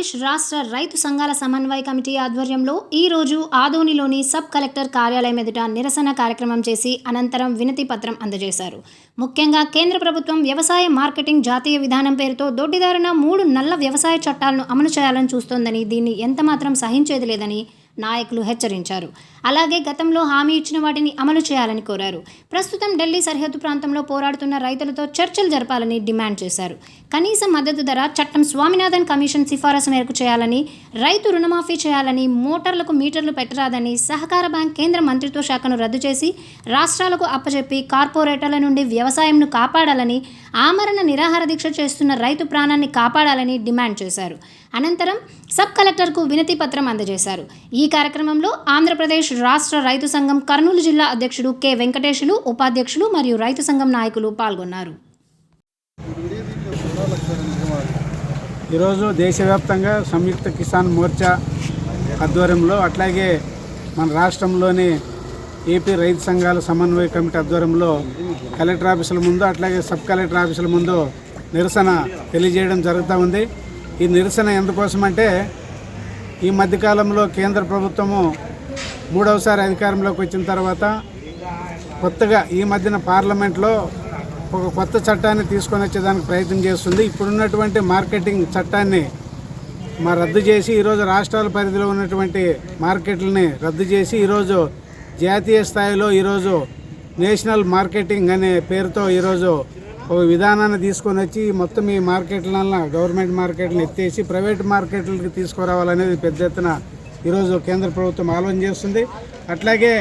ఆంధ్రప్రదేశ్ రాష్ట్ర రైతు సంఘాల సమన్వయ కమిటీ ఆధ్వర్యంలో ఈ రోజు ఆదోనిలోని సబ్ కలెక్టర్ కార్యాలయం ఎదుట నిరసన కార్యక్రమం చేసి అనంతరం వినతి పత్రం అందజేశారు. ముఖ్యంగా కేంద్ర ప్రభుత్వం వ్యవసాయ మార్కెటింగ్ జాతీయ విధానం పేరుతో దొడ్డిదారిన మూడు నల్ల వ్యవసాయ చట్టాలను అమలు చేయాలని చూస్తోందని దీన్ని ఎంతమాత్రం సహించేది లేదని నాయకులు హెచ్చరించారు. అలాగే గతంలో హామీ ఇచ్చిన వాటిని అమలు చేయాలని కోరారు. ప్రస్తుతం ఢిల్లీ సరిహద్దు ప్రాంతంలో పోరాడుతున్న రైతులతో చర్చలు జరపాలని డిమాండ్ చేశారు. కనీస మద్దతు ధర చట్టం స్వామినాథన్ కమిషన్ సిఫారసు మేరకు చేయాలని రైతు రుణమాఫీ చేయాలని మోటార్లకు మీటర్లు పెట్టరాదని సహకార బ్యాంక్ కేంద్ర మంత్రిత్వ శాఖను రద్దు చేసి రాష్ట్రాలకు అప్పచెప్పి కార్పొరేటర్ల నుండి వ్యవసాయంను కాపాడాలని ఆమరణ నిరాహార దీక్ష చేస్తున్న రైతు ప్రాణాన్ని కాపాడాలని డిమాండ్ చేశారు. అనంతరం సబ్ కలెక్టర్కు వినతి పత్రం అందజేశారు. ఈ కార్యక్రమంలో ఆంధ్రప్రదేశ్ రాష్ట్ర రైతు సంఘం కర్నూలు జిల్లా అధ్యక్షుడు కె. వెంకటేశులు ఉపాధ్యక్షులు మరియు రైతు సంఘం నాయకులు పాల్గొన్నారు. ఈరోజు దేశవ్యాప్తంగా సంయుక్త కిసాన్ మోర్చా ఆధ్వర్యంలో అట్లాగే మన రాష్ట్రంలోని ఏపీ రైతు సంఘాల సమన్వయ కమిటీ ఆధ్వర్యంలో కలెక్టర్ ఆఫీసుల ముందు అట్లాగే సబ్ కలెక్టర్ ఆఫీసుల ముందు నిరసన తెలియజేయడం జరుగుతూ ఉంది. ఈ నిరసన ఎందుకోసమంటే ఈ మధ్యకాలంలో కేంద్ర ప్రభుత్వము మూడవసారి అధికారంలోకి వచ్చిన తర్వాత కొత్తగా ఈ మధ్యన పార్లమెంట్లో ఒక కొత్త చట్టాన్ని తీసుకొని వచ్చేదానికి ప్రయత్నం చేస్తుంది. ఇప్పుడున్నటువంటి మార్కెటింగ్ చట్టాన్ని మా రద్దు చేసి ఈరోజు రాష్ట్రాల పరిధిలో ఉన్నటువంటి మార్కెట్లని రద్దు చేసి ఈరోజు జాతీయ స్థాయిలో ఈరోజు నేషనల్ మార్కెటింగ్ అనే పేరుతో ఈరోజు ఒక విధానాన్ని తీసుకొని వచ్చి మొత్తం ఈ మార్కెట్లన్న గవర్నమెంట్ మార్కెట్లను ఎత్తేసి ప్రైవేట్ మార్కెట్లకి తీసుకురావాలనేది పెద్ద ఎత్తున ఈరోజు కేంద్ర ప్రభుత్వం ఆలోచన చేస్తుంది. అట్లాగే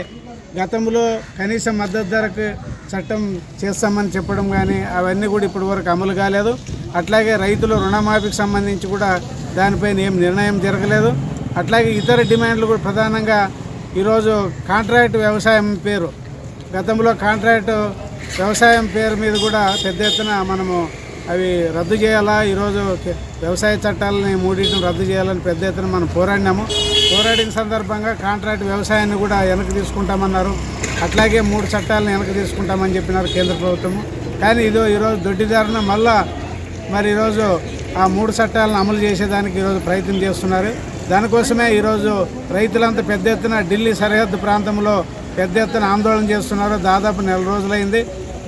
గతంలో కనీస మద్దతు ధరకు చట్టం చేస్తామని చెప్పడం కానీ అవన్నీ కూడా ఇప్పటి వరకు అమలు కాలేదు. అట్లాగే రైతుల రుణమాఫీకి సంబంధించి కూడా దానిపైన ఏం నిర్ణయం జరగలేదు. అట్లాగే ఇతర డిమాండ్లు కూడా ప్రధానంగా ఈరోజు కాంట్రాక్ట్ వ్యవసాయం పేరు. గతంలో కాంట్రాక్ట్ వ్యవసాయం పేరు మీద కూడా పెద్ద ఎత్తున మనము అవి రద్దు చేయాలా? ఈరోజు వ్యవసాయ చట్టాలని మూడింటిని రద్దు చేయాలని పెద్ద ఎత్తున మనం పోరాడినాము. పోరాడిన సందర్భంగా కాంట్రాక్ట్ వ్యవసాయాన్ని కూడా వెనక్కి తీసుకుంటామన్నారు. అట్లాగే మూడు చట్టాలను వెనక్కి తీసుకుంటామని చెప్పినారు కేంద్ర ప్రభుత్వము. కానీ ఇదో ఈరోజు దొడ్డిదారున మళ్ళా మరి ఈరోజు ఆ మూడు చట్టాలను అమలు చేసేదానికి ఈరోజు ప్రయత్నం చేస్తున్నారు. దానికోసమే ఈరోజు రైతులంతా పెద్ద ఎత్తున ఢిల్లీ సరిహద్దు ప్రాంతంలో పెద్ద ఎత్తున ఆందోళన చేస్తున్నారు. దాదాపు నెల రోజులైంది.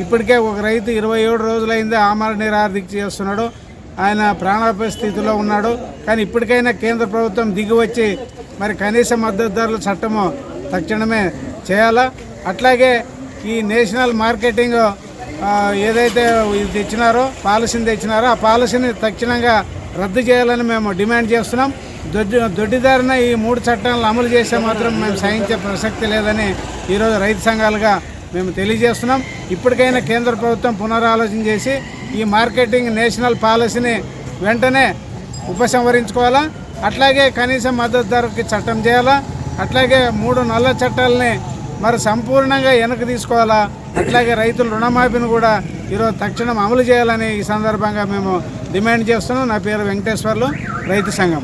ఇప్పటికే ఒక రైతు ఇరవై ఏడు రోజులైంది ఆమర నిరాహార దీక్ష చేస్తున్నాడు. ఆయన ప్రాణాపాయ స్థితిలో ఉన్నాడు. కానీ ఇప్పటికైనా కేంద్ర ప్రభుత్వం దిగివచ్చి మరి కనీస మద్దతు ధరల చట్టము తక్షణమే చేయాలా? అట్లాగే ఈ నేషనల్ మార్కెటింగ్ ఏదైతే ఇది తెచ్చినారో పాలసీని తెచ్చినారో ఆ పాలసీని తక్షణంగా రద్దు చేయాలని మేము డిమాండ్ చేస్తున్నాం. దొడ్డి దొడ్డిదారిన ఈ మూడు చట్టాలను అమలు చేస్తే మాత్రం మేము సహించే ప్రసక్తి లేదని ఈరోజు రైతు సంఘాలుగా మేము తెలియజేస్తున్నాం. ఇప్పటికైనా కేంద్ర ప్రభుత్వం పునరాలోచన చేసి ఈ మార్కెటింగ్ నేషనల్ పాలసీని వెంటనే ఉపసంహరించుకోవాలా? అట్లాగే కనీస మద్దతు ధరకి చట్టం చేయాలా? అట్లాగే మూడు నల్ల చట్టాలని మరి సంపూర్ణంగా వెనక్కి తీసుకోవాలా? అట్లాగే రైతుల రుణమాఫీని కూడా ఈరోజు తక్షణం అమలు చేయాలని ఈ సందర్భంగా మేము డిమాండ్ చేస్తున్నాం. నా పేరు వెంకటేశ్వర్లు రైతు సంఘం.